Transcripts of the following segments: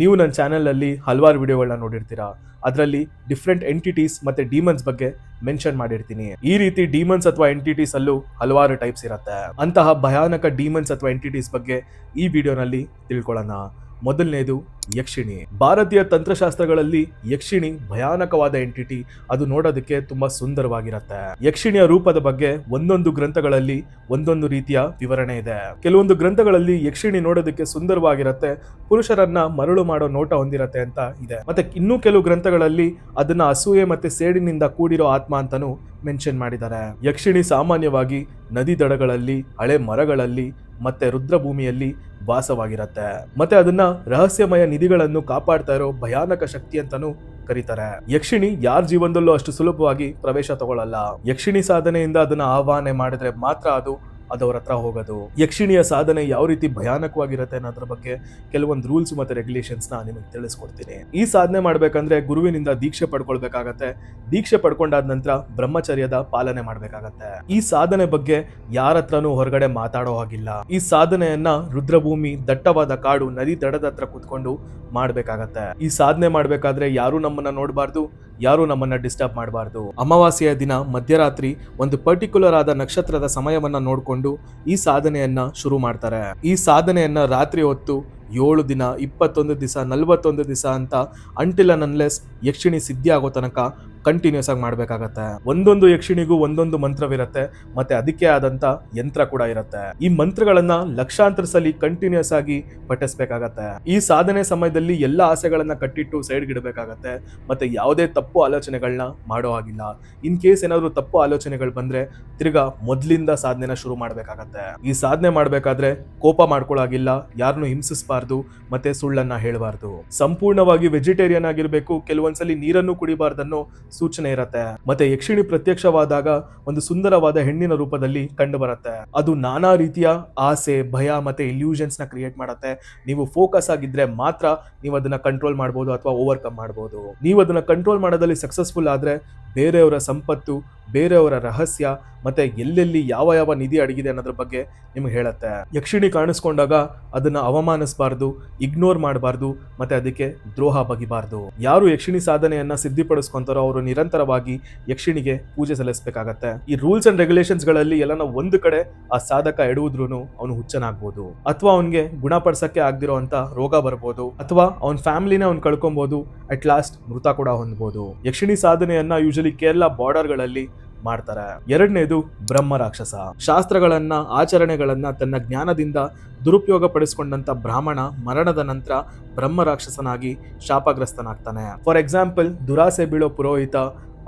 ನೀವು ನನ್ನ ಚಾನಲಲ್ಲಿ ಹಲವಾರು ವಿಡಿಯೋಗಳನ್ನ ನೋಡಿರ್ತೀರಾ? ಅದರಲ್ಲಿ ಡಿಫ್ರೆಂಟ್ ಎಂಟಿಟೀಸ್ ಮತ್ತು ಡೀಮನ್ಸ್ ಬಗ್ಗೆ ಮೆನ್ಷನ್ ಮಾಡಿರ್ತೀನಿ. ಈ ರೀತಿ ಡೀಮನ್ಸ್ ಅಥವಾ ಎಂಟಿಟೀಸ್ ಅಲ್ಲೂ ಹಲವಾರು ಟೈಪ್ಸ್ ಇರುತ್ತೆ. ಅಂತಹ ಭಯಾನಕ ಡೀಮನ್ಸ್ ಅಥವಾ ಎಂಟಿಟೀಸ್ ಬಗ್ಗೆ ಈ ವಿಡಿಯೋನಲ್ಲಿ ತಿಳ್ಕೊಳ್ಳೋಣ. ಮೊದಲನೇದು ಯಕ್ಷಿಣಿ. ಭಾರತೀಯ ತಂತ್ರಶಾಸ್ತ್ರಗಳಲ್ಲಿ ಯಕ್ಷಿಣಿ ಭಯಾನಕವಾದ ಎಂಟಿಟಿ ಅದು ನೋಡೋದಕ್ಕೆ ತುಂಬಾ ಸುಂದರವಾಗಿರುತ್ತೆ. ಯಕ್ಷಿಣಿಯ ರೂಪದ ಬಗ್ಗೆ ಒಂದೊಂದು ಗ್ರಂಥಗಳಲ್ಲಿ ಒಂದೊಂದು ರೀತಿಯ ವಿವರಣೆ ಇದೆ. ಕೆಲವೊಂದು ಗ್ರಂಥಗಳಲ್ಲಿ ಯಕ್ಷಿಣಿ ನೋಡೋದಕ್ಕೆ ಸುಂದರವಾಗಿರುತ್ತೆ. ಪುರುಷರನ್ನ ಮರಳು ಮಾಡೋ ನೋಟ ಹೊಂದಿರತ್ತೆ ಅಂತ ಇದೆ. ಮತ್ತೆ ಇನ್ನೂ ಕೆಲವು ಗ್ರಂಥಗಳಲ್ಲಿ ಅದನ್ನ ಅಸೂಯೆ ಮತ್ತೆ ಸೇಡಿನಿಂದ ಕೂಡಿರೋ ಆತ್ಮ ಅಂತಾನು ಮೆನ್ಷನ್ ಮಾಡಿದ್ದಾರೆ. ಯಕ್ಷಿಣಿ ಸಾಮಾನ್ಯವಾಗಿ ನದಿ ದಡಗಳಲ್ಲಿ, ಹಳೆ ಮರಗಳಲ್ಲಿ, ಮತ್ತೆ ರುದ್ರಭೂಮಿಯಲ್ಲಿ ವಾಸವಾಗಿರತ್ತೆ ಮತ್ತೆ ಅದನ್ನ ರಹಸ್ಯಮಯ ನಿಧಿಗಳನ್ನು ಕಾಪಾಡ್ತಾ ಇರೋ ಭಯಾನಕ ಶಕ್ತಿ ಅಂತಾನು ಕರೀತಾರೆ. ಯಕ್ಷಿಣಿ ಯಾರ ಜೀವನದಲ್ಲೂ ಅಷ್ಟು ಸುಲಭವಾಗಿ ಪ್ರವೇಶ ತಗೊಳ್ಳಲ್ಲ ಯಕ್ಷಿಣಿ ಸಾಧನೆಯಿಂದ ಅದನ್ನ ಆಹ್ವಾನ ಮಾಡಿದ್ರೆ ಮಾತ್ರ ಅದು ಅದವ್ರ ಹತ್ರ ಹೋಗೋದು. ಯಕ್ಷಿಣಿಯ ಸಾಧನೆ ಯಾವ ರೀತಿ ಭಯಾನಕವಾಗಿರುತ್ತೆ ಅನ್ನೋದ್ರ ಬಗ್ಗೆ ಕೆಲವೊಂದು ರೂಲ್ಸ್ ಮತ್ತೆ ರೆಗ್ಯುಲೇಷನ್ಸ್ನ ನಿಮಗೆ ತಿಳಿಸ್ಕೊಡ್ತೀನಿ. ಈ ಸಾಧನೆ ಮಾಡ್ಬೇಕಂದ್ರೆ ಗುರುವಿನಿಂದ ದೀಕ್ಷೆ ಪಡ್ಕೊಳ್ಬೇಕಾಗತ್ತೆ. ದೀಕ್ಷೆ ಪಡ್ಕೊಂಡಾದ ನಂತರ ಬ್ರಹ್ಮಚರ್ಯದ ಪಾಲನೆ ಮಾಡ್ಬೇಕಾಗತ್ತೆ. ಈ ಸಾಧನೆ ಬಗ್ಗೆ ಯಾರ ಹತ್ರನೂ ಹೊರಗಡೆ ಮಾತಾಡೋ ಹಾಗಿಲ್ಲ. ಈ ಸಾಧನೆಯನ್ನ ರುದ್ರಭೂಮಿ, ದಟ್ಟವಾದ ಕಾಡು, ನದಿ ದಡದ ಹತ್ರ ಕುತ್ಕೊಂಡು ಮಾಡ್ಬೇಕಾಗತ್ತೆ. ಈ ಸಾಧನೆ ಮಾಡ್ಬೇಕಾದ್ರೆ ಯಾರು ನಮ್ಮನ್ನ ನೋಡಬಾರ್ದು. ಯಾರು ನಮ್ಮನ್ನ ಡಿಸ್ಟರ್ಬ್ ಮಾಡಬಾರ್ದು. ಅಮಾವಾಸ್ಯೆಯ ದಿನ ಮಧ್ಯರಾತ್ರಿ ಒಂದು ಪರ್ಟಿಕ್ಯುಲರ್ ಆದ ನಕ್ಷತ್ರದ ಸಮಯವನ್ನ ನೋಡಿಕೊಂಡು ಈ ಸಾಧನೆಯನ್ನ ಶುರು ಮಾಡ್ತಾರೆ. ಈ ಸಾಧನೆಯನ್ನ ರಾತ್ರಿ ಹೊತ್ತು ಏಳು ದಿನ, ಇಪ್ಪತ್ತೊಂದು ದಿವಸ ನಲವತ್ತೊಂದು ದಿವಸ ಅಂತ ಅಂಟಿಲ್ ಅನ್ಲೆಸ್ ಯಕ್ಷಿಣಿ ಸಿದ್ಧಿ ಆಗೋ ತನಕ ಕಂಟಿನ್ಯೂಸ್ ಆಗಿ ಮಾಡ್ಬೇಕಾಗತ್ತೆ. ಒಂದೊಂದು ಯಕ್ಷಿಣಿಗೂ ಒಂದೊಂದು ಮಂತ್ರವಿರತ್ತೆ, ಮತ್ತೆ ಅದಕ್ಕೆ ಆದಂತ ಯಂತ್ರ ಕೂಡ ಇರುತ್ತೆ. ಈ ಮಂತ್ರಗಳನ್ನ ಲಕ್ಷಾಂತರ ಸಲ ಕಂಟಿನ್ಯೂಸ್ ಆಗಿ ಪಠಿಸ್ಬೇಕಾಗತ್ತೆ. ಈ ಸಾಧನೆ ಸಮಯದಲ್ಲಿ ಎಲ್ಲ ಆಸೆಗಳನ್ನ ಕಟ್ಟಿಟ್ಟು ಸೈಡ್ ಇಡಬೇಕಾಗತ್ತೆ, ಮತ್ತೆ ಯಾವುದೇ ತಪ್ಪು ಆಲೋಚನೆಗಳನ್ನ ಮಾಡೋ ಹಾಗಿಲ್ಲ. ಇನ್ ಕೇಸ್ ಏನಾದ್ರು ತಪ್ಪು ಆಲೋಚನೆಗಳು ಬಂದ್ರೆ ತಿರ್ಗಾ ಮೊದ್ಲಿಂದ ಸಾಧನೆನ ಶುರು ಮಾಡ್ಬೇಕಾಗತ್ತೆ. ಈ ಸಾಧನೆ ಮಾಡ್ಬೇಕಾದ್ರೆ ಕೋಪ ಮಾಡ್ಕೊಳ್ಳಾಗಿಲ್ಲ ಯಾರನ್ನು ಹಿಂಸಿಸಬಾರ್ದು, ಮತ್ತೆ ಸುಳ್ಳನ್ನ ಹೇಳಬಾರ್ದು. ಸಂಪೂರ್ಣವಾಗಿ ವೆಜಿಟೇರಿಯನ್ ಆಗಿರ್ಬೇಕು, ಕೆಲವೊಂದ್ಸಲಿ ನೀರನ್ನು ಕುಡಿಬಾರ್ದನ್ನೋ ಸೂಚನೆ ಇರತ್ತೆ. ಮತ್ತೆ ಯಕ್ಷಿಣಿ ಪ್ರತ್ಯಕ್ಷವಾದಾಗ ಒಂದು ಸುಂದರವಾದ ಹೆಣ್ಣಿನ ರೂಪದಲ್ಲಿ ಕಂಡು ಬರುತ್ತೆ ಅದು ನಾನಾ ರೀತಿಯ ಆಸೆ, ಭಯ ಮತ್ತೆ ಇಲ್ಯೂಷನ್ಸ್ನ ಕ್ರಿಯೇಟ್ ಮಾಡುತ್ತೆ. ನೀವು ಫೋಕಸ್ ಆಗಿದ್ರೆ ಮಾತ್ರ ನೀವು ಅದನ್ನ ಕಂಟ್ರೋಲ್ ಮಾಡಬಹುದು ಅಥವಾ ಓವರ್ಕಮ್ ಮಾಡಬಹುದು ನೀವು ಅದನ್ನ ಕಂಟ್ರೋಲ್ ಮಾಡೋದಲ್ಲಿ ಸಕ್ಸಸ್ಫುಲ್ ಆದ್ರೆ ಬೇರೆಯವರ ಸಂಪತ್ತು, ಬೇರೆಯವರ ರಹಸ್ಯ ಮತ್ತೆ ಎಲ್ಲೆಲ್ಲಿ ಯಾವ ಯಾವ ನಿಧಿ ಅಡಗಿದೆ ಅನ್ನೋದ್ರ ಬಗ್ಗೆ ನಿಮ್ಗೆ ಹೇಳತ್ತೆ. ಯಕ್ಷಿಣಿ ಕಾಣಿಸ್ಕೊಂಡಾಗ ಅದನ್ನ ಅವಮಾನಿಸಬಾರ್ದು ಇಗ್ನೋರ್ ಮಾಡಬಾರ್ದು, ಮತ್ತೆ ಅದಕ್ಕೆ ದ್ರೋಹ ಬಗಿಬಾರ್ದು. ಯಾರು ಯಕ್ಷಿಣಿ ಸಾಧನೆಯನ್ನ ಸಿದ್ಧಿಪಡಿಸ್ಕೊಂತಾರೋ ಅವರು ನಿರಂತರವಾಗಿ ಯಕ್ಷಿಣಿಗೆ ಪೂಜೆ ಸಲ್ಲಿಸಬೇಕಾಗತ್ತೆ. ಈ ರೂಲ್ಸ್ ಅಂಡ್ ರೆಗ್ಯುಲೇಷನ್ಸ್ಗಳಲ್ಲಿ ಎಲ್ಲನ ಒಂದು ಕಡೆ ಆ ಸಾಧಕ ಎಡುವುದ್ರೂ ಅವನು ಹುಚ್ಚನಾಗ್ಬೋದು. ಅಥವಾ ಅವನಿಗೆ ಗುಣಪಡಿಸಕ್ಕೆ ಆಗದಿರೋ ಅಂತ ರೋಗ ಬರ್ಬೋದು. ಅಥವಾ ಅವನ ಫ್ಯಾಮಿಲಿನ ಅವ್ನು ಕಳ್ಕೊಬಹುದು ಅಟ್ ಲಾಸ್ಟ್ ಮೃತ ಕೂಡ ಹೊಂದ್ಬೋದು. ಯಕ್ಷಿಣಿ ಸಾಧನೆಯನ್ನ ಯೂಶಲಿ ಕೇರಳ ಬಾರ್ಡರ್ಗಳಲ್ಲಿ ಮಾಡ್ತಾರೆ. ಎರಡನೇದು ಬ್ರಹ್ಮ ರಾಕ್ಷಸ. ಶಾಸ್ತ್ರಗಳನ್ನ, ಆಚರಣೆಗಳನ್ನ ತನ್ನ ಜ್ಞಾನದಿಂದ ದುರುಪಯೋಗ ಪಡಿಸಿಕೊಂಡಂತ ಬ್ರಾಹ್ಮಣ ಮರಣದ ನಂತರ ಬ್ರಹ್ಮ ರಾಕ್ಷಸನಾಗಿ ಶಾಪಗ್ರಸ್ತನಾಗ್ತಾನೆ. ಫಾರ್ ಎಕ್ಸಾಂಪಲ್ ದುರಾಸೆ ಬೀಳೋ ಪುರೋಹಿತ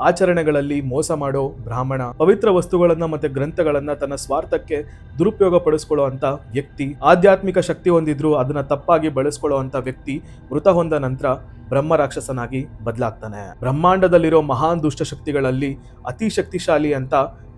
ಆಚರಣೆಗಳಲ್ಲಿ ಮೋಸ ಮಾಡೋ ಬ್ರಾಹ್ಮಣ, ಪವಿತ್ರ ವಸ್ತುಗಳನ್ನ ಮತ್ತೆ ಗ್ರಂಥಗಳನ್ನ ತನ್ನ ಸ್ವಾರ್ಥಕ್ಕೆ ದುರುಪಯೋಗ ಪಡಿಸ್ಕೊಳ್ಳೋ ವ್ಯಕ್ತಿ, ಆಧ್ಯಾತ್ಮಿಕ ಶಕ್ತಿ ಹೊಂದಿದ್ರು ಅದನ್ನ ತಪ್ಪಾಗಿ ಬಳಸ್ಕೊಳ್ಳೋ ಅಂತ ವ್ಯಕ್ತಿ ಮೃತ ಹೊಂದ ನಂತರ ಬ್ರಹ್ಮ ರಾಕ್ಷಸನಾಗಿ ಬದಲಾಗ್ತಾನೆ. ಬ್ರಹ್ಮಾಂಡದಲ್ಲಿರೋ ಮಹಾನ್ ದುಷ್ಟ ಶಕ್ತಿಗಳಲ್ಲಿ ಅತಿ ಶಕ್ತಿಶಾಲಿ ಅಂತ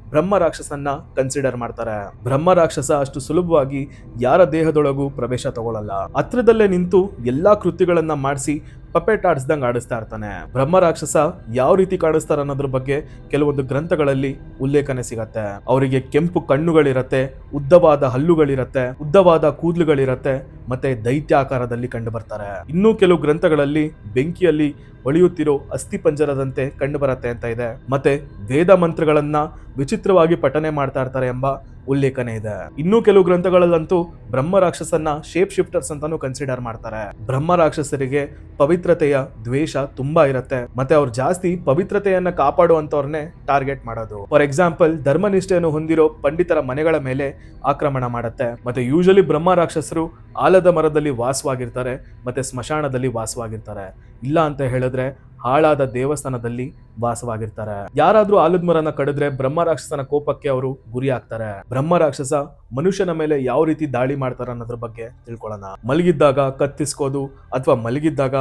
ಬ್ರಹ್ಮ ರಾಕ್ಷಸನ್ನ ಕನ್ಸಿಡರ್ ಮಾಡ್ತಾರೆ. ಬ್ರಹ್ಮ ರಾಕ್ಷಸ ಅಷ್ಟು ಸುಲಭವಾಗಿ ಯಾರ ದೇಹದೊಳಗೂ ಪ್ರವೇಶ ತಗೊಳ್ಳಲ್ಲ ಹತ್ರದಲ್ಲೇ ನಿಂತು ಎಲ್ಲಾ ಕೃತ್ಯಗಳನ್ನ ಮಾಡಿಸಿ ಪಪೆಟ್ ಆಡಿಸ್ದಂಗೆ ಆಡಿಸ್ತಾ ಇರ್ತಾನೆ. ಬ್ರಹ್ಮ ರಾಕ್ಷಸ ಯಾವ ರೀತಿ ಕಾಣಿಸ್ತಾರೆ ಅನ್ನೋದ್ರ ಬಗ್ಗೆ ಕೆಲವೊಂದು ಗ್ರಂಥಗಳಲ್ಲಿ ಉಲ್ಲೇಖನೆ ಸಿಗತ್ತೆ. ಅವರಿಗೆ ಕೆಂಪು ಕಣ್ಣುಗಳಿರತ್ತೆ, ಉದ್ದವಾದ ಹಲ್ಲುಗಳಿರತ್ತೆ, ಉದ್ದವಾದ ಕೂದಲುಗಳಿರತ್ತೆ ಮತ್ತೆ ದೈತ್ಯಾಕಾರದಲ್ಲಿ ಕಂಡು ಬರ್ತಾರೆ ಇನ್ನೂ ಕೆಲವು ಗ್ರಂಥಗಳಲ್ಲಿ ಬೆಂಕಿಯಲ್ಲಿ ಒಳಿಯುತ್ತಿರೋ ಅಸ್ಥಿ ಪಂಜರದಂತೆ ಕಂಡು ಬರುತ್ತೆ ಅಂತ ಇದೆ. ಮತ್ತೆ ವೇದ ಮಂತ್ರಗಳನ್ನ ವಿಚಿತ್ರವಾಗಿ ಪಠನೆ ಮಾಡ್ತಾ ಇರ್ತಾರೆ ಎಂಬ ಉಲ್ಲೇಖನೆ ಇದೆ. ಇನ್ನೂ ಕೆಲವು ಗ್ರಂಥಗಳಲ್ಲಂತೂ ಬ್ರಹ್ಮ ರಾಕ್ಷಸನ್ನ ಶೇಪ್ ಶಿಫ್ಟರ್ಸ್ ಅಂತಾನು ಕನ್ಸಿಡರ್ ಮಾಡ್ತಾರೆ. ಬ್ರಹ್ಮ ರಾಕ್ಷಸರಿಗೆ ಪವಿತ್ರತೆಯ ದ್ವೇಷ ತುಂಬಾ ಇರುತ್ತೆ. ಮತ್ತೆ ಅವ್ರು ಜಾಸ್ತಿ ಪವಿತ್ರತೆಯನ್ನ ಕಾಪಾಡುವಂತವ್ರನ್ನೇ ಟಾರ್ಗೆಟ್ ಮಾಡೋದು. ಫಾರ್ ಎಕ್ಸಾಂಪಲ್ ಧರ್ಮನಿಷ್ಠೆಯನ್ನು ಹೊಂದಿರೋ ಪಂಡಿತರ ಮನೆಗಳ ಮೇಲೆ ಆಕ್ರಮಣ ಮಾಡುತ್ತೆ. ಮತ್ತೆ ಯೂಶಲಿ ಬ್ರಹ್ಮ ರಾಕ್ಷಸರು ಆಲದ ಮರದಲ್ಲಿ ವಾಸವಾಗಿರ್ತಾರೆ ಮತ್ತು ಸ್ಮಶಾನದಲ್ಲಿ ವಾಸವಾಗಿರ್ತಾರೆ. ಇಲ್ಲ ಅಂತ ಹೇಳಿದ್ರೆ ಹಾಳಾದ ದೇವಸ್ಥಾನದಲ್ಲಿ ವಾಸವಾಗಿರ್ತಾರೆ. ಯಾರಾದ್ರೂ ಆಲದ ಮರನ ಕಡಿದ್ರೆ ಬ್ರಹ್ಮ ರಾಕ್ಷಸನ ಕೋಪಕ್ಕೆ ಅವರು ಗುರಿ ಆಗ್ತಾರೆ ಬ್ರಹ್ಮ ರಾಕ್ಷಸ ಮನುಷ್ಯನ ಮೇಲೆ ಯಾವ ರೀತಿ ದಾಳಿ ಮಾಡ್ತಾರ ಅನ್ನೋದ್ರ ಬಗ್ಗೆ ತಿಳ್ಕೊಳ್ಳೋಣ. ಮಲಗಿದ್ದಾಗ ಕತ್ತಿಸ್ಕೋದು ಅಥವಾ ಮಲಗಿದ್ದಾಗ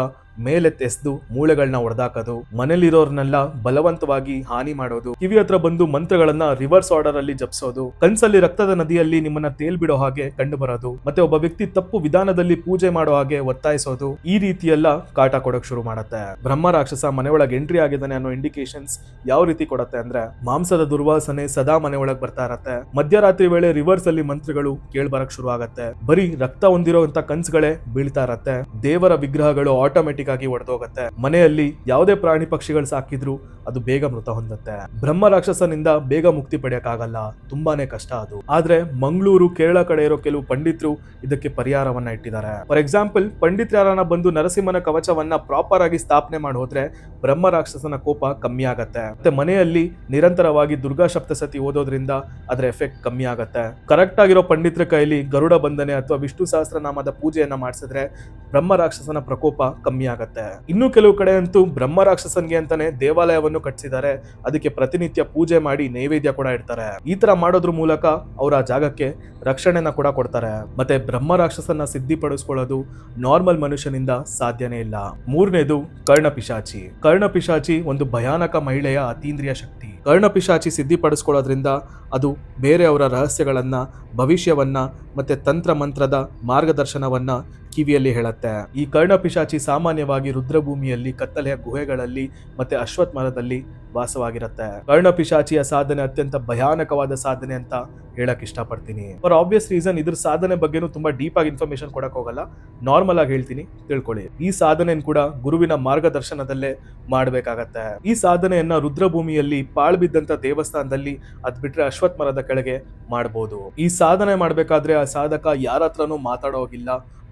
ಮೇಲೆ ತೆಸ್ದು ಮೂಳೆಗಳನ್ನ ಹೊಡೆದಾಕೋದು ಮನೇಲಿರೋರ್ನೆಲ್ಲ ಬಲವಂತವಾಗಿ ಹಾನಿ ಮಾಡೋದು, ಕಿವಿ ಹತ್ರ ಬಂದು ಮಂತ್ರಗಳನ್ನ ರಿವರ್ಸ್ ಆರ್ಡರ್ ಅಲ್ಲಿ ಜಪಿಸೋದು, ಕನ್ಸಲ್ಲಿ ರಕ್ತದ ನದಿಯಲ್ಲಿ ನಿಮ್ಮನ್ನ ತೇಲ್ ಬಿಡೋ ಹಾಗೆ ಕಂಡು ಬರೋದು, ಮತ್ತೆ ಒಬ್ಬ ವ್ಯಕ್ತಿ ತಪ್ಪು ವಿಧಾನದಲ್ಲಿ ಪೂಜೆ ಮಾಡೋ ಹಾಗೆ ಒತ್ತಾಯಿಸೋದು, ಈ ರೀತಿಯೆಲ್ಲ ಕಾಟ ಕೊಡಕ್ ಶುರು ಮಾಡುತ್ತೆ. ಬ್ರಹ್ಮ ರಾಕ್ಷಸ ಮನೆಯೊಳಗೆ ಎಂಟ್ರಿ ಆಗಿದ್ದಾನೆ ಅನ್ನೋ ಇಂಡಿಕೇಶನ್ಸ್ ಯಾವ ರೀತಿ ಕೊಡತ್ತೆ ಅಂದ್ರೆ ಮಾಂಸದ ದುರ್ವಾಸನೆ ಸದಾ ಮನೆ ಒಳಗ್ ಬರ್ತಾ ಇರತ್ತೆ. ಮಧ್ಯರಾತ್ರಿ ವೇಳೆ ರಿವರ್ಸ್ ಅಲ್ಲಿ ಮಂತ್ರಗಳು ಕೇಳ್ಬರಕ್ ಶುರು ಆಗತ್ತೆ. ಬರೀ ರಕ್ತ ಹೊಂದಿರುವಂತ ಕನ್ಸುಗಳೇ ಬೀಳ್ತಾ ಇರತ್ತೆ. ದೇವರ ವಿಗ್ರಹಗಳು ಆಟೋಮೆಟಿಕ್ ಆಗಿ ಒಡೆದೋಗತ್ತೆ. ಮನೆಯಲ್ಲಿ ಯಾವುದೇ ಪ್ರಾಣಿ ಪಕ್ಷಿಗಳು ಸಾಕಿದ್ರು ಅದು ಬೇಗ ಮೃತ ಹೊಂದತ್ತೆ. ಬ್ರಹ್ಮ ರಾಕ್ಷಸನಿಂದ ಬೇಗ ಮುಕ್ತಿ ಪಡೆಯಕ್ಕಾಗಲ್ಲ ತುಂಬಾನೇ ಕಷ್ಟ ಅದು. ಆದ್ರೆ ಮಂಗಳೂರು, ಕೇರಳ ಕಡೆ ಇರೋ ಕೆಲವು ಪಂಡಿತರು ಇದಕ್ಕೆ ಪರಿಹಾರವನ್ನ ಇಟ್ಟಿದ್ದಾರೆ. ಫಾರ್ ಎಕ್ಸಾಂಪಲ್ ಪಂಡಿತ್ ಯಾರನ್ನ ಬಂದು ನರಸಿಂಹನ ಕವಚವನ್ನ ಪ್ರಾಪರ್ ಆಗಿ ಸ್ಥಾಪನೆ ಮಾಡಿ ಹೋದ್ರೆ ಬ್ರಹ್ಮ ರಾಕ್ಷಸನ ಕೋಪ ಕಮ್ಮಿ ಆಗತ್ತೆ. ಮತ್ತೆ ಮನೆಯಲ್ಲಿ ನಿರಂತರವಾಗಿ ದುರ್ಗಾ ಸಪ್ತಸತಿ ಓದೋದ್ರಿಂದ ಅದರ ಎಫೆಕ್ಟ್ ಕಮ್ಮಿ ಆಗತ್ತೆ. ಕರೆಕ್ಟ್ ಆಗಿರೋ ಪಂಡಿತರ ಕೈಲಿ ಗರುಡ ಬಂಧನೆ ಅಥವಾ ವಿಷ್ಣು ಸಹಸ್ರನಾಮದ ಪೂಜೆಯನ್ನ ಮಾಡಿಸಿದ್ರೆ ಬ್ರಹ್ಮ ರಾಕ್ಷಸನ ಪ್ರಕೋಪ ಕಮ್ಮಿ ಆಗತ್ತೆ. ಇನ್ನು ಕೆಲವು ಕಡೆ ಅಂತೂ ಬ್ರಹ್ಮ ರಾಕ್ಷಸನ್ಗೆ ಅಂತಾನೆ ದೇವಾಲಯವನ್ನು ಕಟ್ಟಿಸಿದ್ದಾರೆ. ಅದಕ್ಕೆ ಪ್ರತಿನಿತ್ಯ ಪೂಜೆ ಮಾಡಿ ನೈವೇದ್ಯ ಕೂಡ ಇಡ್ತಾರೆ. ಈ ತರ ಮಾಡೋದ್ರ ಮೂಲಕ ಅವರ ಜಾಗಕ್ಕೆ ರಕ್ಷಣೆನ ಕೂಡ ಕೊಡ್ತಾರೆ. ಮತ್ತೆ ಬ್ರಹ್ಮ ರಾಕ್ಷಸನ ಸಿದ್ಧಿಪಡಿಸ್ಕೊಳ್ಳೋದು ನಾರ್ಮಲ್ ಮನುಷ್ಯನಿಂದ ಸಾಧ್ಯನೇ ಇಲ್ಲ. ಮೂರನೇದು ಕರ್ಣಪಿಶಾಚಿ. ಕರ್ಣಪಿಶಾಚಿ ಒಂದು ಭಯಾನಕ ಮಹಿಳೆಯ ಅತೀಂದ್ರಿಯ ಶಕ್ತಿ. ಕರ್ಣಪಿಶಾಚಿ ಸಿದ್ಧಿಪಡಿಸ್ಕೊಳ್ಳೋದ್ರಿಂದ ಅದು ಬೇರೆಯವರ ರಹಸ್ಯಗಳನ್ನ, ಭವಿಷ್ಯವನ್ನ ಮತ್ತೆ ತಂತ್ರ ಮಂತ್ರದ ಮಾರ್ಗದರ್ಶನವನ್ನ ಕಿವಿಯಲ್ಲಿ ಹೇಳುತ್ತೆ. ಈ ಕರ್ಣಪಿಶಾಚಿ ಸಾಮಾನ್ಯವಾಗಿ ರುದ್ರಭೂಮಿಯಲ್ಲಿ, ಕತ್ತಲೆಯ ಗುಹೆಗಳಲ್ಲಿ ಮತ್ತೆ ಅಶ್ವತ್ ಮರದಲ್ಲಿ ವಾಸವಾಗಿರುತ್ತೆ ಕರ್ಣಪಿಶಾಚಿಯ ಸಾಧನೆ ಅತ್ಯಂತ ಭಯಾನಕವಾದ ಸಾಧನೆ ಅಂತ ಹೇಳಕ್ ಇಷ್ಟಪಡ್ತೀನಿ. ಫಾರ್ ಆಬ್ವಿಯಸ್ ರೀಸನ್ ಇದ್ರ ಸಾಧನೆ ಬಗ್ಗೆನೂ ತುಂಬಾ ಡೀಪ್ ಆಗಿ ಇನ್ಫಾರ್ಮೇಶನ್ ಕೊಡಕ್ ಹೋಗಲ್ಲ. ನಾರ್ಮಲ್ ಆಗಿ ಹೇಳ್ತೀನಿ, ತಿಳ್ಕೊಳ್ಳಿ. ಈ ಸಾಧನೆ ಕೂಡ ಗುರುವಿನ ಮಾರ್ಗದರ್ಶನದಲ್ಲೇ ಮಾಡಬೇಕಾಗತ್ತೆ. ಈ ಸಾಧನೆಯನ್ನ ರುದ್ರಭೂಮಿಯಲ್ಲಿ ಪಾಳ್ಬಿದ್ದಂತ ದೇವಸ್ಥಾನದಲ್ಲಿ ಅದ್ ಬಿಟ್ರೆ ಅಶ್ವತ್ ಮರದ ಕೆಳಗೆ ಮಾಡಬಹುದು ಈ ಸಾಧನೆ ಮಾಡ್ಬೇಕಾದ್ರೆ ಆ ಸಾಧಕ ಯಾರ ಹತ್ರನೂ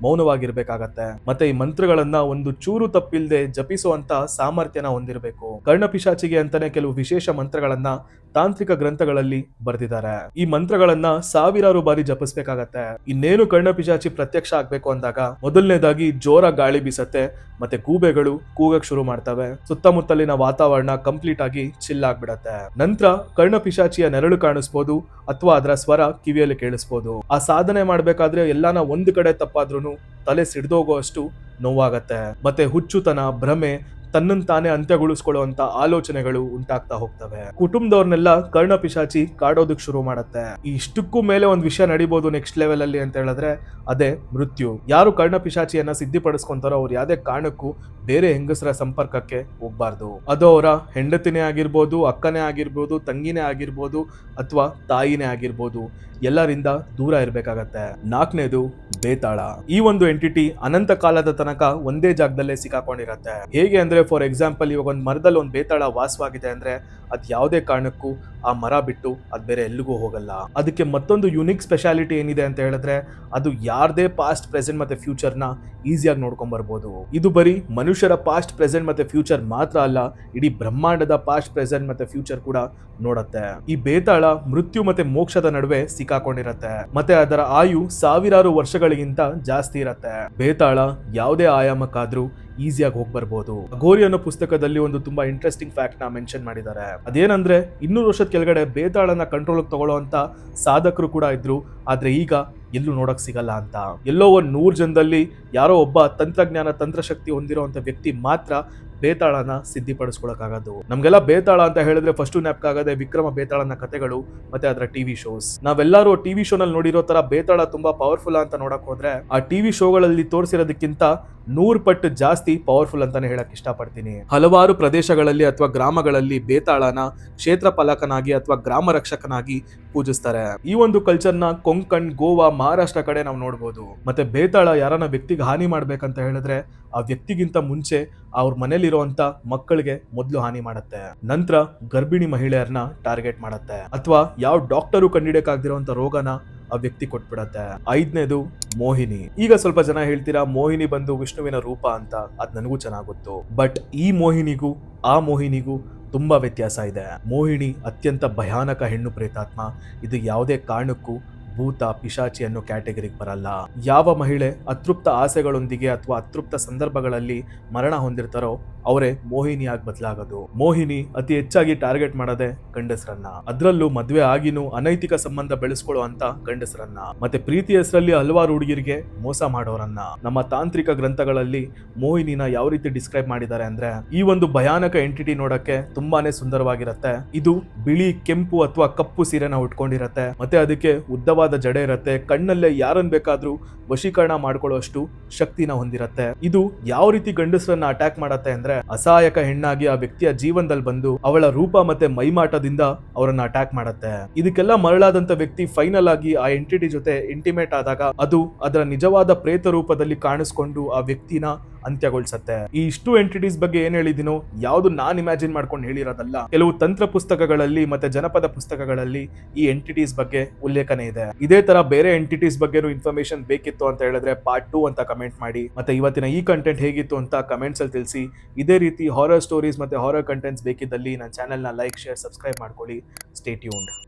ಮೌನವಾಗಿರ್ಬೇಕಾಗತ್ತೆ. ಮತ್ತೆ ಈ ಮಂತ್ರಗಳನ್ನ ಒಂದು ಚೂರು ತಪ್ಪಿಲ್ದೆ ಜಪಿಸುವಂತ ಸಾಮರ್ಥ್ಯನ ಹೊಂದಿರಬೇಕು. ಕರ್ಣಪಿಶಾಚಿಗೆ ಅಂತಾನೆ ಕೆಲವು ವಿಶೇಷ ಮಂತ್ರಗಳನ್ನ ತಾಂತ್ರಿಕ ಗ್ರಂಥಗಳಲ್ಲಿ ಬರೆದಿದ್ದಾರೆ. ಈ ಮಂತ್ರಗಳನ್ನ ಸಾವಿರಾರು ಬಾರಿ ಜಪಿಸ್ಬೇಕಾಗತ್ತೆ. ಇನ್ನೇನು ಕರ್ಣಪಿಶಾಚಿ ಪ್ರತ್ಯಕ್ಷ ಆಗ್ಬೇಕು ಅಂದಾಗ ಮೊದಲನೇದಾಗಿ ಜೋರ ಗಾಳಿ ಬೀಸತ್ತೆ, ಮತ್ತೆ ಗೂಬೆಗಳು ಕೂಗಕ್ ಶುರು ಮಾಡ್ತವೆ. ಸುತ್ತಮುತ್ತಲಿನ ವಾತಾವರಣ ಕಂಪ್ಲೀಟ್ ಆಗಿ ಚಿಲ್ ಆಗ್ಬಿಡತ್ತೆ. ನಂತರ ಕರ್ಣಪಿಶಾಚಿಯ ನೆರಳು ಕಾಣಿಸ್ಬೋದು, ಅಥವಾ ಅದರ ಸ್ವರ ಕಿವಿಯಲ್ಲಿ ಕೇಳಿಸ್ಬೋದು. ಆ ಸಾಧನೆ ಮಾಡ್ಬೇಕಾದ್ರೆ ಎಲ್ಲಾನ ಒಂದು ಕಡೆ ತಪ್ಪಾದ್ರೂ ತಲೆ ಸಿಡ್ದೋಗುವಷ್ಟು ನೋವಾಗತ್ತೆ. ಮತ್ತೆ ಹುಚ್ಚುತನ ಭ್ರಮೆ ತನ್ನನ್ ತಾನೇ ಅಂತ್ಯಗೊಳಿಸ್ಕೊಳ್ಳುವಂತ ಆಲೋಚನೆಗಳು ಉಂಟಾಗ್ತಾ ಹೋಗ್ತವೆ. ಕುಟುಂಬದವ್ರನ್ನೆಲ್ಲ ಕರ್ಣಪಿಶಾಚಿ ಕಾಡೋದಕ್ ಶುರು ಮಾಡುತ್ತೆ. ಇಷ್ಟಕ್ಕೂ ಮೇಲೆ ಒಂದ್ ವಿಷಯ ನಡಿಬಹುದು ನೆಕ್ಸ್ಟ್ ಲೆವೆಲ್ ಅಲ್ಲಿ ಅಂತ ಹೇಳಿದ್ರೆ ಅದೇ ಮೃತ್ಯು. ಯಾರು ಕರ್ಣ ಪಿಶಾಚಿಯನ್ನ ಸಿದ್ಧಿಪಡಿಸ್ಕೊಂತಾರೋ ಅವ್ರು ಯಾವ್ದೇ ಕಾರಣಕ್ಕೂ ಬೇರೆ ಹೆಂಗಸರ ಸಂಪರ್ಕಕ್ಕೆ ಹೋಗ್ಬಾರ್ದು. ಅದು ಅವರ ಹೆಂಡತಿನೇ ಆಗಿರ್ಬೋದು, ಅಕ್ಕನೇ ಆಗಿರ್ಬೋದು, ತಂಗಿನೇ ಆಗಿರ್ಬೋದು ಅಥವಾ ತಾಯಿನೇ ಆಗಿರ್ಬೋದು. ಎಲ್ಲರಿಂದ ದೂರ ಇರಬೇಕಾಗತ್ತೆ. ನಾಲ್ಕನೇದು ಬೇತಾಳ. ಈ ಒಂದು ಎಂಟಿಟಿ ಅನಂತ ಕಾಲದ ತನಕ ಒಂದೇ ಜಾಗದಲ್ಲೇ ಸಿಕ್ಕಾಕೊಂಡಿರತ್ತೆ. ಹೇಗೆ ಅಂದ್ರೆ ಫಾರ್ ಎಕ್ಸಾಂಪಲ್ ಇವಾಗ ಒಂದು ಮರದಲ್ಲಿ ಒಂದು ಬೇತಾಳ ವಾಸವಾಗಿದೆ ಅಂದ್ರೆ ಅದು ಯಾವುದೇ ಕಾರಣಕ್ಕೂ ಆ ಮರ ಬಿಟ್ಟು ಅದು ಬೇರೆ ಎಲ್ಲಿಗೂ ಹೋಗಲ್ಲ. ಅದಕ್ಕೆ ಮತ್ತೊಂದು ಯುನಿಕ್ ಸ್ಪೆಷಾಲಿಟಿ ಏನಿದೆ ಅಂತ ಹೇಳಿದ್ರೆ ಅದು ಯಾರದೇ ಪಾಸ್ಟ್ ಪ್ರೆಸೆಂಟ್ ಮತ್ತೆ ಫ್ಯೂಚರ್ನ ಈಸಿಯಾಗಿ ನೋಡ್ಕೊಂಡ್ ಬರ್ಬೋದು. ಇದು ಬರೀ ಮನುಷ್ಯರ ಪಾಸ್ಟ್ ಪ್ರೆಸೆಂಟ್ ಮತ್ತೆ ಫ್ಯೂಚರ್ ಮಾತ್ರ ಅಲ್ಲ, ಇಡೀ ಬ್ರಹ್ಮಾಂಡದ ಪಾಸ್ಟ್ ಪ್ರೆಸೆಂಟ್ ಮತ್ತೆ ಫ್ಯೂಚರ್ ಕೂಡ ನೋಡುತ್ತೆ. ಈ ಬೇತಾಳ ಮೃತ್ಯು ಮತ್ತೆ ಮೋಕ್ಷದ ನಡುವೆ ಸಿಕ್ಕಾಕೊಂಡಿರತ್ತೆ. ಮತ್ತೆ ಅದರ ಆಯು ಸಾವಿರಾರು ವರ್ಷಗಳಿಗಿಂತ ಜಾಸ್ತಿ ಇರತ್ತೆ. ಬೇತಾಳ ಯಾವುದೇ ಆಯಾಮಕ್ಕಾದ್ರೂ ಈಸಿಯಾಗಿ ಹೋಗಿ ಬರ್ಬೋದು. ಗೋರಿ ಅನ್ನೋ ಪುಸ್ತಕದಲ್ಲಿ ಒಂದು ತುಂಬಾ ಇಂಟ್ರೆಸ್ಟಿಂಗ್ ಫ್ಯಾಕ್ಟ್ನ ಮೆನ್ಷನ್ ಮಾಡಿದ್ದಾರೆ. ಅದೇನಂದ್ರೆ, ಇನ್ನೂರು ವರ್ಷದ ಕೆಳಗಡೆ ಬೇತಾಳನ ಕಂಟ್ರೋಲ್ ತಗೊಳ್ಳೋಂತ ಸಾಧಕರು ಕೂಡ ಇದ್ರು. ಆದ್ರೆ ಈಗ ಎಲ್ಲೂ ನೋಡಕ್ ಸಿಗಲ್ಲ ಅಂತ. ಎಲ್ಲೋ ಒಂದ್ ನೂರ್ ಜನದಲ್ಲಿ ಯಾರೋ ಒಬ್ಬ ತಂತ್ರಜ್ಞಾನ, ತಂತ್ರಶಕ್ತಿ ಹೊಂದಿರುವಂತ ವ್ಯಕ್ತಿ ಮಾತ್ರ ಬೇತಾಳನ ಸಿದ್ಧಿಪಡಿಸ್ಕೊಳಕ್ಕಾಗೋದು ನಮ್ಗೆಲ್ಲ ಬೇತಾಳ ಅಂತ ಹೇಳಿದ್ರೆ ಫಸ್ಟ್ ಆಗೋದೇ ವಿಕ್ರಮ ಬೇತಾಳನ ಕಥೆಗಳು ಮತ್ತೆ ಅದರ ಟಿವಿ ಶೋಸ್ ನಾವೆಲ್ಲರೂ ಟಿವಿ ಶೋನಲ್ಲಿ ನೋಡಿರೋ ತರ ಬೇತಾಳ ತುಂಬಾ ಪವರ್ಫುಲ್ ಅಂತ ನೋಡಕ್ ಹೋದ್ರೆ, ಆ ಟಿವಿ ಶೋಗಳಲ್ಲಿ ತೋರಿಸಿರೋದಕ್ಕಿಂತ ನೂರ್ ಪಟ್ಟು ಜಾಸ್ತಿ ಪವರ್ಫುಲ್ ಅಂತಾನೆ ಹೇಳಕ್ ಇಷ್ಟಪಡ್ತೀನಿ. ಹಲವಾರು ಪ್ರದೇಶಗಳಲ್ಲಿ ಅಥವಾ ಗ್ರಾಮಗಳಲ್ಲಿ ಬೇತಾಳನ ಕ್ಷೇತ್ರ ಪಾಲಕನಾಗಿ ಅಥವಾ ಗ್ರಾಮ ರಕ್ಷಕನಾಗಿ ಪೂಜಿಸ್ತಾರೆ. ಈ ಒಂದು ಕಲ್ಚರ್ನ ಕೊಂಕಣ್, ಗೋವಾ, ಮಹಾರಾಷ್ಟ್ರ ಕಡೆ ನಾವು ನೋಡ್ಬೋದು. ಮತ್ತೆ ಬೇತಾಳ ಯಾರನ್ನ ವ್ಯಕ್ತಿಗೆ ಹಾನಿ ಮಾಡ್ಬೇಕಂತ ಹೇಳಿದ್ರೆ ಆ ವ್ಯಕ್ತಿಗಿಂತ ಮುಂಚೆ ಅವ್ರ ಮನೇಲಿರುವಂತ ಮಕ್ಕಳಿಗೆ ಮೊದಲು ಹಾನಿ ಮಾಡುತ್ತೆ. ನಂತರ ಗರ್ಭಿಣಿ ಮಹಿಳೆಯರನ್ನ ಟಾರ್ಗೆಟ್ ಮಾಡುತ್ತೆ. ಅಥವಾ ಯಾವ ಡಾಕ್ಟರು ಕಂಡಿಡಿಯಕ್ಕಾಗ್ದಿರೋಂಥ ರೋಗನ ಆ ವ್ಯಕ್ತಿ ಕೊಟ್ಬಿಡತ್ತೆ. ಐದನೇದು ಮೋಹಿನಿ. ಈಗ ಸ್ವಲ್ಪ ಜನ ಹೇಳ್ತೀರಾ, ಮೋಹಿನಿ ಬಂದು ವಿಷ್ಣುವಿನ ರೂಪ ಅಂತ, ಅದ್ ನನಗೂ ಚೆನ್ನಾಗುತ್ತು. ಗೊತ್ತು ಬಟ್ ಈ ಮೋಹಿನಿಗೂ, ಆ ಮೋಹಿನಿಗೂ ತುಂಬಾ ವ್ಯತ್ಯಾಸ ಇದೆ. ಮೋಹಿನಿ ಅತ್ಯಂತ ಭಯಾನಕ ಹೆಣ್ಣು ಪ್ರೇತಾತ್ಮ. ಇದು ಯಾವುದೇ ಕಾರಣಕ್ಕೂ ಭೂತ ಪಿಶಾಚಿ ಅನ್ನೋ ಕ್ಯಾಟಗರಿಗೆ ಬರಲ್ಲ. ಯಾವ ಮಹಿಳೆ ಅತೃಪ್ತ ಆಸೆಗಳೊಂದಿಗೆ ಅಥವಾ ಅತೃಪ್ತ ಸಂದರ್ಭಗಳಲ್ಲಿ ಮರಣ ಹೊಂದಿರ್ತಾರೋ ಅವರೇ ಮೋಹಿನಿಯಾಗಿ ಬದಲಾಗೋದು. ಮೋಹಿನಿ ಅತಿ ಹೆಚ್ಚಾಗಿ ಟಾರ್ಗೆಟ್ ಮಾಡದೆ ಗಂಡಸರನ್ನ. ಅದರಲ್ಲೂ ಮದ್ವೆ ಆಗಿನೂ ಅನೈತಿಕ ಸಂಬಂಧ ಬೆಳೆಸ್ಕೊಳ್ಳುವಂತ ಗಂಡಸರನ್ನ. ಮತ್ತೆ ಪ್ರೀತಿ ಹೆಸರಲ್ಲಿ ಹಲವಾರು ಹುಡುಗಿರಿಗೆ ಮೋಸ ಮಾಡೋರನ್ನ. ನಮ್ಮ ತಾಂತ್ರಿಕ ಗ್ರಂಥಗಳಲ್ಲಿ ಮೋಹಿನಿನ ಯಾವ ರೀತಿ ಡಿಸ್ಕ್ರೈಬ್ ಮಾಡಿದ್ದಾರೆ ಅಂದ್ರೆ, ಈ ಒಂದು ಭಯಾನಕ ಎಂಟಿಟಿ ನೋಡಕ್ಕೆ ತುಂಬಾನೇ ಸುಂದರವಾಗಿರತ್ತೆ. ಇದು ಬಿಳಿ ಕೆಂಪು ಅಥವಾ ಕಪ್ಪು ಸೀರೆನ ಉಟ್ಕೊಂಡಿರತ್ತೆ. ಮತ್ತೆ ಅದಕ್ಕೆ ಉದ್ದವಾದ ಉದ್ದವಾದ ಜಡೆ ಇರುತ್ತೆ, ಕಣ್ಣಲ್ಲೇ ಯಾರನ್ನ ಬೇಕಾದ್ರೂ ವಶೀಕರಣ ಮಾಡ್ಕೊಳ್ಳೋಷ್ಟು ಶಕ್ತಿನ ಹೊಂದಿರತ್ತೆ. ಇದು ಯಾವ ರೀತಿ ಗಂಡಸರನ್ನ ಅಟ್ಯಾಕ್ ಮಾಡತ್ತೆ ಅಂದ್ರೆ ಅಸಹಾಯಕ ಹೆಣ್ಣಾಗಿ ಆ ವ್ಯಕ್ತಿಯ ಜೀವನದಲ್ಲಿ ಬಂದು ಅವಳ ರೂಪ ಮತ್ತೆ ಮೈಮಾಟದಿಂದ ಅವರನ್ನ ಅಟ್ಯಾಕ್ ಮಾಡತ್ತೆ. ಇದಕ್ಕೆಲ್ಲ ಮರಳಾದಂತ ವ್ಯಕ್ತಿ ಫೈನಲ್ ಆಗಿ ಆ ಎಂಟಿಟಿ ಜೊತೆ ಇಂಟಿಮೇಟ್ ಆದಾಗ ಅದು ಅದರ ನಿಜವಾದ ಪ್ರೇತ ರೂಪದಲ್ಲಿ ಕಾಣಿಸ್ಕೊಂಡು ಆ ವ್ಯಕ್ತಿನ ಅಂತ್ಯಗೊಳಿಸತ್ತೆ. ಈ ಇಷ್ಟು ಎಂಟಿಟೀಸ್ ಬಗ್ಗೆ ಏನ್ ಹೇಳಿದಿನೋ, ಯಾವ್ದು ನಾನ್ ಇಮ್ಯಾಜಿನ್ ಮಾಡ್ಕೊಂಡು ಹೇಳಿರೋದಲ್ಲ. ಕೆಲವು ತಂತ್ರ ಪುಸ್ತಕಗಳಲ್ಲಿ ಮತ್ತೆ ಜನಪದ ಪುಸ್ತಕಗಳಲ್ಲಿ ಈ ಎಂಟಿಟೀಸ್ ಬಗ್ಗೆ ಉಲ್ಲೇಖನೆ ಇದೆ. ಇದೇ ತರ ಬೇರೆ ಎಂಟಿಟೀಸ್ ಬಗ್ಗೆನೂ ಇನ್ಫಾರ್ಮೇಶನ್ ಬೇಕಿತ್ತು ಅಂತ ಹೇಳಿದ್ರೆ ಪಾರ್ಟ್ ಟೂ ಅಂತ ಕಮೆಂಟ್ ಮಾಡಿ, ಮತ್ತೆ ಇವತ್ತಿನ ಈ ಕಂಟೆಂಟ್ ಹೇಗಿತ್ತು ಅಂತ ಕಮೆಂಟ್ಸ್ ಅಲ್ಲಿ ತಿಳಿಸಿ. ಇದೇ ರೀತಿ ಹಾರರ್ ಸ್ಟೋರೀಸ್ ಮತ್ತೆ ಹಾರರ್ ಕಂಟೆಂಟ್ಸ್ ಬೇಕಿದ್ದಲ್ಲಿ ನನ್ನ ಚಾನೆಲ್ನ ಲೈಕ್ ಶೇರ್ ಸಬ್ಸ್ಕ್ರೈಬ್ ಮಾಡ್ಕೊಳ್ಳಿ. Stay tuned